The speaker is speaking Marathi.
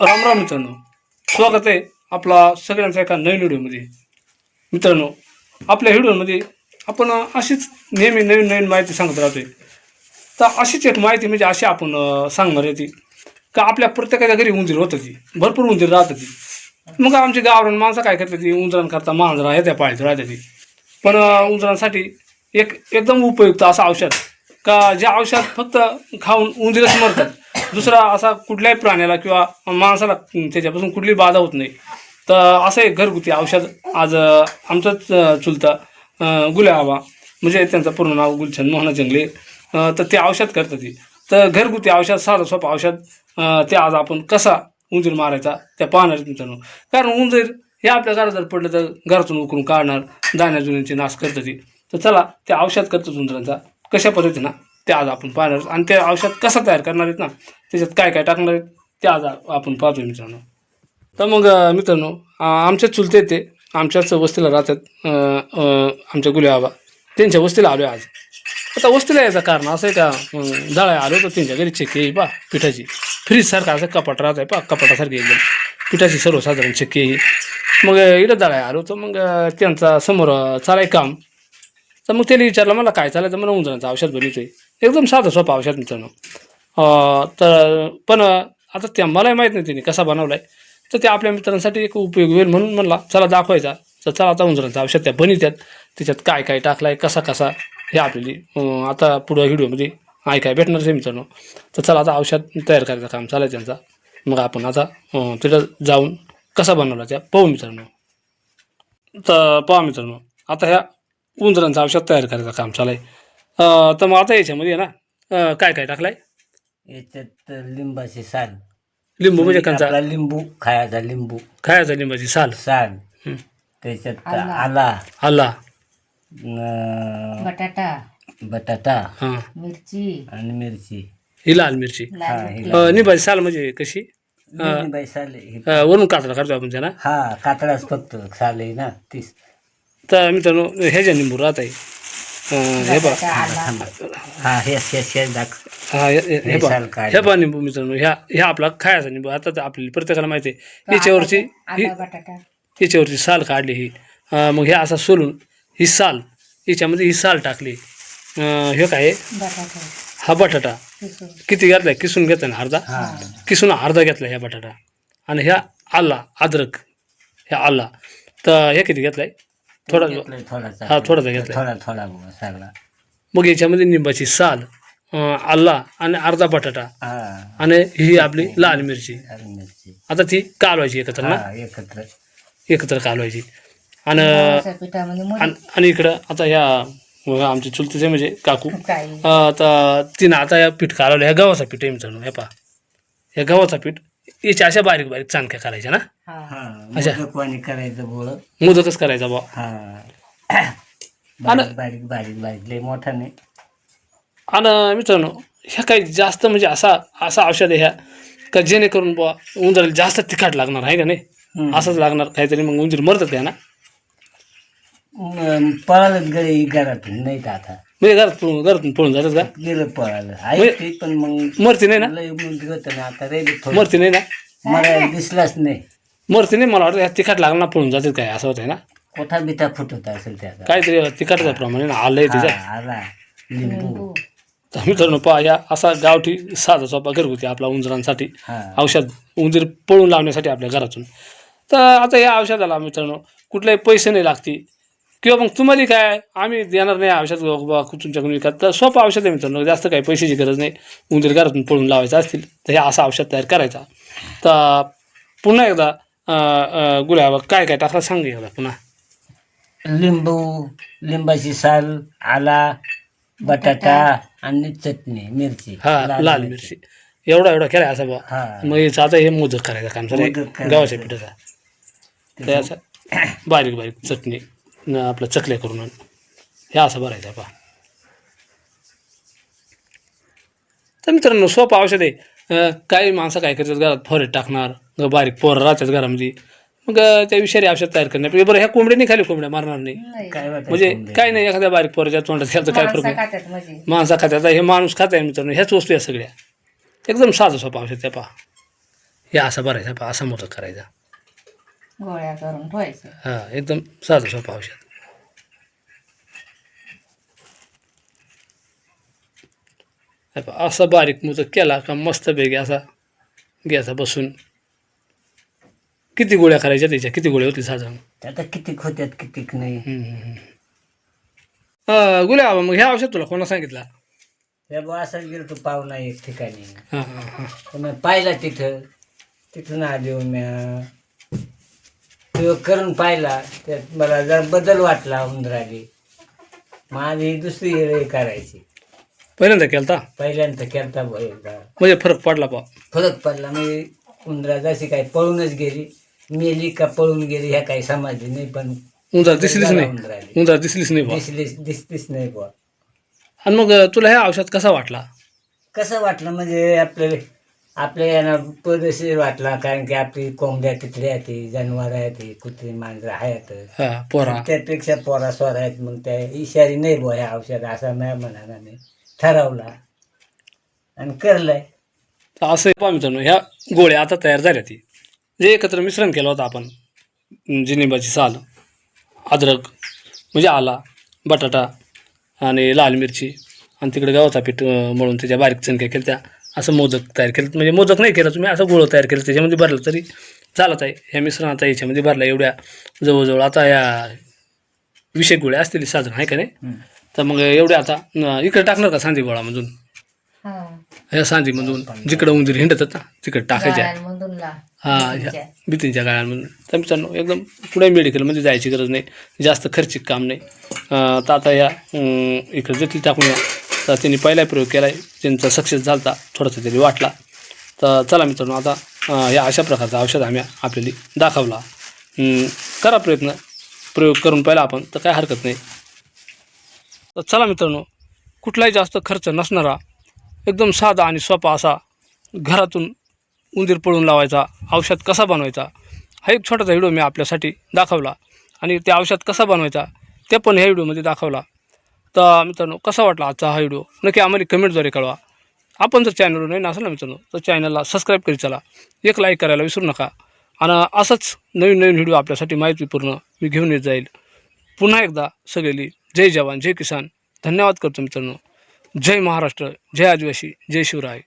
राम राम मित्रांनो. स्वागत आहे आपला सगळ्यांचा एका नवीन व्हिडिओमध्ये. मित्रांनो आपल्या व्हिडिओमध्ये आपण अशीच नेहमी नवीन नवीन माहिती सांगत राहतोय. तर अशीच एक माहिती म्हणजे अशी आपण सांगणार आहे ती. का आपल्या प्रत्येकाच्या घरी उंदीर होतं ती. भरपूर उंदीर राहत ती. मग आमची गावरान माणसं काय करते ती? उंदरांकरता मांजरा येत्या पाळत राहते ती. पण उंदरांसाठी एक एकदम उपयुक्त असं औषध. का जे औषध फक्त खाऊन उंदीरच मरतात? दुसरा असा कुठल्याही प्राण्याला किंवा माणसाला त्याच्यापासून कुठली बाधा होत नाही. तर असं एक घरगुती औषध आज अं, आमचंच चुलता गुलाबा म्हणजे त्यांचं पूर्ण नाव गुलछंद मोहना जंगले तर ते औषध करतात. ती तर घरगुती औषध साधं सोपं औषध ते आज आपण कसा उंदीर मारायचा त्या पाहणार तुमच्यानं मित्रांनो. कारण उंदीर हे आपल्या घरात जर पडलं तर घरातून उकरून काढणार दाण्या जुन्यांची नाश करतात. तर चला ते औषध करतात उंदरांचा. कशा पद्धतीनं? ते आज आपण पाहणार आहोत. आणि ते औषध कसं तयार करणार आहेत ना त्याच्यात काय काय टाकणार आहेत ते आज आपण पाहतोय मित्रांनो. तर मग मित्रांनो आमच्या चुलते ते आमच्याच वस्तीला राहतात. आमच्या गुलेबाबा त्यांच्या वस्तीला आलो आज. आता वस्तीला यायचं कारण असं आहे का अं, आलो तर त्यांच्या घरी चक्की आहे पा पिठाची. फ्रीजसारखं असं कपाट राहत आहे पा कपाटासारखी एकदम. पिठाची सर्वसाधारण चक्की आहे. मग इकडं जाळ्या आलो तर मग त्यांचा समोर चालाय काम. तर मग त्याने विचारलं मला काय चालायचं? मला उंदरांचं औषध बनवतोय. एकदम साधं सोपा औषध मित्रांनो तर पण आता त्या मलाही माहीत नाही त्यांनी कसा बनवलाय. तर ते आपल्या मित्रांसाठी एक उपयोग होईल म्हणून म्हणला चला दाखवायचा. तर चला आता उंजरांचं औषध त्या बनित्यात. त्याच्यात काय काय टाकलाय कसा कसा? हे आपल्याला आता पुढं व्हिडिओमध्ये ऐकाय भेटणार आहे मित्रांनो. तर चला आता औषध तयार करायचं काम चालाय त्यांचा. मग आपण आता तिथं जाऊन कसा बनवला त्या पाहू मित्रांनो. तर पाहा मित्रांनो. आता ह्या उंजरांचं औषध तयार करायचं काम चालू आहे अं, तर मग आता याच्यामध्ये आहे ना अं, काय काय टाकलाय? याच्यात लिंबाची साल. लिंबू म्हणजे कंचा आपला लिंबू खायचा लिंबू. खायचा लिंबाची साल. साल. हं. त्याच्यात आला. आला. बटाटा. बटाटा. हां. मिरची. आणि मिरची. ही लाल मिरची. लाल अं, निंबाची साल म्हणजे कशी? लिंबाची साल ही- अं, वरून कातडा करतो आपण त्यांना हा कातडाच फक्त साल आहे ना तीस तर मित्रांनो ह्याच्या निंबू राहत आहे हे हा दाख पहा साल काढ. पहा निंबू मित्रांनो ह्या ह्या आपला खायचा निंबू. आता तर आपल्याला प्रत्येकाला माहिती आहे याच्यावरची ही आला बटाटा. याच्यावरची साल काढली ही. अं, मग हे असा सोलून ही साल याच्यामध्ये ही साल टाकली. अं, हे काय? आहे? बटाटा. हा बटाटा. किसून. किती घेतलाय? किसून घेतला ना अर्धा? हा. किसून अर्धा घेतला ह्या बटाटा. आणि ह्या आला अद्रक. ह्या आला. तर हे किती घेतलाय? थोडा घेतलंय थोडासा. हा, थोडासा घेतलाय. थोडा थोडा बुवा सगळा. मग याच्यामध्ये निंबाची साल अं, आला आणि अर्धा बटाटा हा. आणि ही आपली लाल मिरची. आता ती कालवायची एकत्र ना? हा एकत्र. एकत्र कालवायची. आणि पिठामध्ये आणि मुली आणि इकडं आता ह्या आमचे चुलतीचे म्हणजे काकू. अं, तर तिनं आता या पीठ कालवलं ह्या गव्हाचा पीठ आहे मित्रांनो हे पहा. ह्या गव्हाचा पीठ याच्या अशा बारीक बारीक चाणक्या करायच्या ना? हा. हा अच्छा. मोदक वाणी करायचं बोळ मोदकच करायचा बा हा. बारीक बारीक बारीक बारीक. लय मोठा नाही. आणि मित्रांनो ह्या काही जास्त म्हणजे असा असा औषध आहे ह्या. का जेणेकरून बुवा उंदराला जास्त तिखट लागणार आहे का नाही? हम्म. असंच लागणार काहीतरी मग उंदीर मरतात का ना? म, पळालंच गळे घरातून. नाही तर आता. म्हणजे घरात पळून घरातून पळून जातात का? गेलं पळालं आहे ते पण मग मरती नाही ना? लय मुलगी होतं ना आता राहिले थोडं. मरती नाही ना? मला दिसलाच नाही. मरती नाही मला वाटतं तिखट लागणार पळून जातात काय असं होतंय ना? कोठा बिटा फुटत असेल त्याचा काहीतरी तिखटच्या प्रमाणे ना आलंय हा, आला. लिंबू. तर मित्रांनो पहा या असा गावठी साधा सोपा घरगुती आपला उंदरांसाठी हा. औषध उंदीर पळून लावण्यासाठी आपल्या घरातून. तर आता या औषधाला मित्रांनो कुठलेही पैसे नाही लागते. किंवा मग तुम्हाला काय? आम्ही देणार नाही औषध बाबा तुमच्याकडून विकत. तर सोपं औषध आहे मित्रांनो. जास्त काही पैशाची गरज नाही. उंदीर घरातून पळून लावायचं असतील तर हे असं औषध तयार करायचा. तर पुन्हा एकदा गुलाब काय काय टाकला सांग एकदा पुन्हा. लिंबू लिंबाची साल आला बटाटा आणि चटणी मिरची. हा लाल मिरची. एवढा एवढा केला असा बा मग याचं आता हे मोदक करायचं काम करायचं. गव्हाच्या पिठाचा. त्याचा. बारीक बारीक चटणी. आपलं चकल्या करून हे असं भरायचं पा तर मित्रांनो सोपं औषध आहे. काही माणसं काय करतात घरात फॉरेट टाकणार ग बारीक पोरं राहतात घरामध्ये. मग त्या विषारी औषध तयार करण्यापेक्षा बरं ह्या कोंबड्या नाही खाली कोंबड्या मारणार नाही. म्हणजे? काय नाही एखाद्या बारीक पोराच्या तोंडात घ्यायचं काय फरक माणसं नाही. खात्यात म्हणजे. खात्याचा हे माणूस खात आहे मित्रांनो ह्याच वस्तू या सगळ्या. एकदम साधं सोपं औषध त्या पहा. हे असा भरायचा पहा, असा मोदक करायचा. गोळ्या करून ठेवायचं. हां एकदम साधं सोपं औषध. हे पहा, असा बारीक मोदक केला का मस्त पैकी असा घ्यायचा बसून. किती गोळ्या करायच्या त्याच्या? किती गोळ्या होतील साधारण? आता किती होत्यात कितीक नाही? हम्म, हम्म, हम्म. अं, गुलाब बाबा मग ह्या औषध तुला कोणा सांगितला? त्या बुवा असाच गेलो तो पाहुणा एक ठिकाणी. हां हां हां. तर मग पाहिला तिथं. तिथून आलो म्या. तो करून पाहिला त्यात मला जरा बदल वाटला उंदराली माझी दुसरी वेळ करायची. पहिल्यांदा केलता? पहिल्यांदा केलता एकदा. म्हणजे फरक पडला पा फरक पडला म्हणजे उंदरा जशी काही पळूनच गेली मेली का पळून गेली ह्या काही समजली नाही पण उंदर दिसलीच नाही. उंदर दिसलीच नाही बा. दिसलीच दिसतीच नाही बुवा आणि मग तुला हे औषध कसा वाटला? कसं वाटलं म्हणजे आपल्याला आपल्या यांना पदशीर वाटला कारण की आपली कोंबड्या तिथल्या ती जनावर आहेत कुत्री मांजरं आहेत. हा पोरा. त्यापेक्षा पोरा स्वर आहेत मग त्या इशारी नाही बुवा औषध असा नाही म्हणा मी ठरवला आणि करलंय. असं पहा मित्रांनो ह्या गोळ्या आता तयार झाल्या ती. जे एकत्र मिश्रण केलं होतं आपण जिनिबाची साल अद्रक म्हणजे आला बटाटा आणि लाल मिरची आणि तिकडे गव्हाचा पीठ अं, मळून त्याच्या बारीक चणक्या केल्या त्या. असं मोदक तयार केलं. म्हणजे मोदक नाही केलं तुम्ही असं गोळ तयार केलं. त्याच्यामध्ये भरलं तरी चालत आहे. ह्या मिश्रणाचा याच्यामध्ये भरला एवढ्या जवळजवळ आता या विषय गोळ्या असतील साधारण आहे का नाही? तर मग एवढ्या आता इकडे टाकणार का सांदी गोळामधून हा. ह्या सांदीमधून जिकडं उंदीर हिंडतात ना तिकडे टाकायच्या. हा ह्या भीतींच्या गाळ्यांमधून. तर मित्रांनो एकदम पुढे मेडिकलमध्ये जायची गरज नाही. जास्त खर्चिक काम नाही. तर आता या इकडे देखील टाकून या तर त्यांनी पहिला प्रयोग केला आहे त्यांचा सक्सेस झाला होता थोडासा तरी वाटला. तर चला मित्रांनो आता या अशा प्रकारचं औषध आम्ही आपल्याला दाखवला. करा प्रयत्न. प्रयोग करून पाहिला आपण तर काय हरकत नाही. तर चला मित्रांनो कुठलाही जास्त खर्च नसणारा एकदम साधा आणि सोपा असा घरातून उंदीर पळून लावायचा औषध कसा बनवायचा हा एक छोटासा व्हिडिओ मी आपल्यासाठी दाखवला. आणि ते औषध कसा बनवायचा ते पण ह्या व्हिडिओमध्ये दाखवला. तर मित्रांनो कसा वाटला आजचा हा व्हिडिओ नक्की आम्हाला कमेंटद्वारे कळवा. आपण जर चॅनलवर नाही असाल ना मित्रांनो तर चॅनलला सबस्क्राईब करीत चला. एक लाईक करायला विसरू नका. आणि असंच नवीन नवीन व्हिडिओ आपल्यासाठी माहितीपूर्ण मी घेऊन येत जाईल. पुन्हा एकदा सगळेली जय जवान जय किसान. धन्यवाद करतो मित्रांनो. जय महाराष्ट्र जय आदिवासी जय शिवराय.